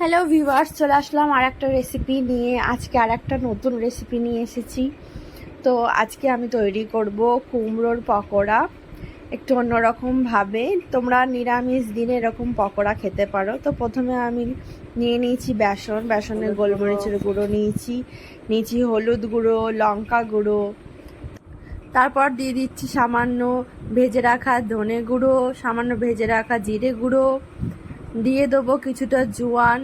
Hello viewers চলে আসলাম আর একটা recipe নিয়ে। আজকে আর একটা নতুন রেসিপি নিয়ে এসেছি। তো আজকে আমি তৈরি করব কুমড়োর পকোড়া। একটু অন্যরকমভাবে তোমরা নিরামিষ দিনে এরকম পকোড়া খেতে পারো। তো প্রথমে আমি নিয়ে নিয়েছি বেসন। বেসনের গোলমরিচের গুঁড়ো নিয়েছি। নিয়েছি হলুদ গুঁড়ো লঙ্কা গুঁড়ো। তারপর দিয়ে দিচ্ছি সামান্য ভেজে রাখা ধনে গুঁড়ো সামান্য ভেজে রাখা জিরে গুঁড়ো। দিয়ে দেবো কিছুটা জোয়ান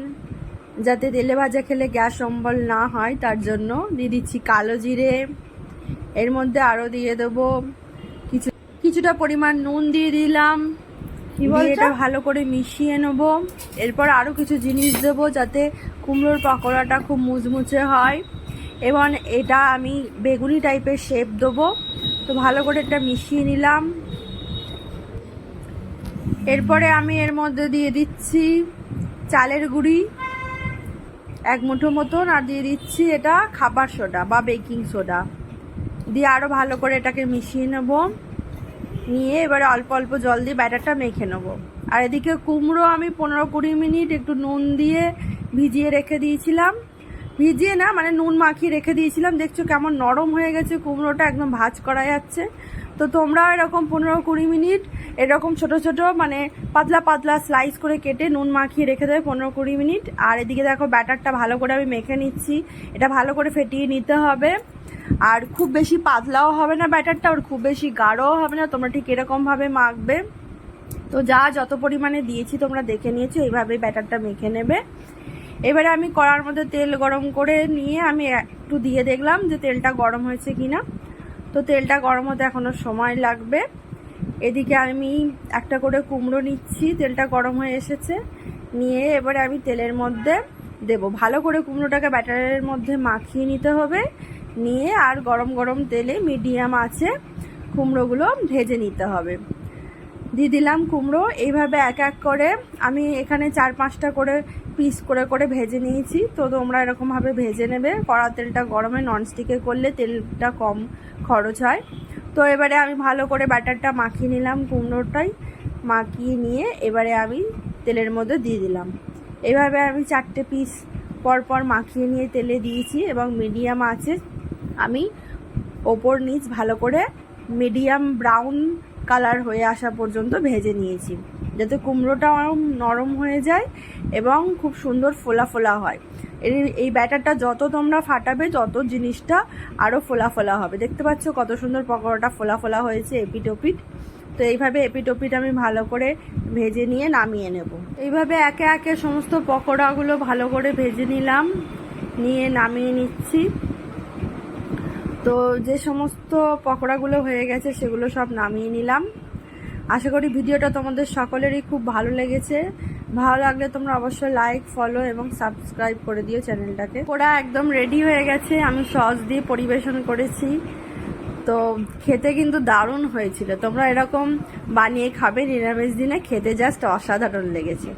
যাতে তেলে ভাজা খেলে গ্যাস অম্বল না হয় তার জন্য দিয়ে দিচ্ছি কালো জিরে। এর মধ্যে আরও দিয়ে দেবো কিছু কিছুটা পরিমাণ নুন দিয়ে দিলাম। এটা ভালো করে মিশিয়ে নেব। এরপর আরও কিছু জিনিস দেবো যাতে কুমড়োর পকোড়াটা খুব মুচমুচে হয়। এবং এটা আমি বেগুনি টাইপের শেপ দেবো। তো ভালো করে এটা মিশিয়ে নিলাম। এরপরে আমি এর মধ্যে দিয়ে দিচ্ছি চালের গুঁড়ি, এক মুঠো মতন, আর দিয়ে দিচ্ছি এটা খাবার সোডা বা বেকিং সোডা। দিয়ে আরও ভালো করে এটাকে মিশিয়ে নেব। নিয়ে এবারে অল্প অল্প জল দিয়ে ব্যাটারটা মেখে নেব। আর এদিকে কুমড়ো আমি পনেরো কুড়ি মিনিট একটু নুন দিয়ে ভিজিয়ে রেখে দিয়েছিলাম। ভিজিয়ে না মানে নুন মাখিয়ে রেখে দিয়েছিলাম। দেখছ কেমন নরম হয়ে গেছে কুমড়োটা, একদম ভাজ করা যাচ্ছে। তো তোমরা এরকম পনেরো কুড়ি মিনিট এরকম ছোট ছোট মানে পাতলা পাতলা স্লাইস করে কেটে নুন মাখিয়ে রেখে দেবে পনেরো কুড়ি মিনিট। আর এদিকে দেখো ব্যাটারটা ভালো করে আমি মেখে নিচ্ছি। এটা ভালো করে ফেটিয়ে নিতে হবে। আর খুব বেশি পাতলাও হবে না ব্যাটারটা, আর খুব বেশি গাঢ়ও হবে না। তোমরা ঠিক এরকমভাবে মাখবে। তো যা যত পরিমাণে দিয়েছি তোমরা দেখে নিয়েছো এইভাবে ব্যাটারটা মেখে নেবে। এবারে আমি কড়ার মধ্যে তেল গরম করে নিয়ে আমি একটু দিয়ে দেখলাম যে তেলটা গরম হয়েছে কিনা। তো তেলটা গরম হতে এখনও সময় লাগবে। এদিকে আমি একটা করে কুমড়ো নিচ্ছি, তেলটা গরম হয়ে এসেছে। নিয়ে এবারে আমি তেলের মধ্যে দেব। ভালো করে কুমড়োটাকে ব্যাটারের মধ্যে মাখিয়ে নিতে হবে। নিয়ে আর গরম গরম তেলে মিডিয়াম আছে কুমড়োগুলো ভেজে নিতে হবে। দিয়ে দিলাম কুমড়ো। এইভাবে এক এক করে আমি এখানে চার পাঁচটা করে পিস করে করে ভেজে নিয়েছি। তো তোমরা এরকমভাবে ভেজে নেবে। কড়া তেলটা গরমে ননস্টিকে করলে তেলটা কম খরচ হয়। তো এবারে আমি ভালো করে ব্যাটারটা মাখিয়ে নিলাম কুমড়োটাই। মাখিয়ে নিয়ে এবারে আমি তেলের মধ্যে দিয়ে দিলাম। এভাবে আমি চারটে পিস পরপর মাখিয়ে নিয়ে তেলে দিয়েছি এবং মিডিয়াম আছে। আমি ওপর নিচ ভালো করে মিডিয়াম ব্রাউন কালার হয়ে আসা পর্যন্ত ভেজে নিয়েছি। যাতে কুমড়োটা নরম হয়ে যায় এবং খুব সুন্দর ফোলা ফোলা হয়। এর এই ব্যাটারটা যত তোমরা ফাটাবে, তত জিনিসটা আরও ফোলা ফোলা হবে। দেখতে পাচ্ছ কত সুন্দর পকোড়াটা ফোলা ফোলা হয়েছে এপিট ওপিট তো এইভাবে এপিট ওপিট আমি ভালো করে ভেজে নিয়ে নামিয়ে নেব। এইভাবে একে একে সমস্ত পকোড়াগুলো ভালো করে ভেজে নিলাম। নিয়ে নামিয়ে নিচ্ছি। তো যে সমস্ত পকোড়াগুলো হয়ে গেছে, সেগুলো সব নামিয়ে নিলাম। আশা করি ভিডিওটা তোমাদের সকলেরই খুব ভালো লেগেছে। ভালো লাগলে তোমরা অবশ্যই লাইক ফলো এবং সাবস্ক্রাইব করে দিও চ্যানেলটাকে। ওরা একদম রেডি হয়ে গেছে, আমি সস দিয়ে পরিবেশন করেছি। তো খেতে কিন্তু দারুণ হয়েছিল। তোমরা এরকম বানিয়ে খাবে, নিরামিষ দিনে খেতে জাস্ট অসাধারণ লেগেছে।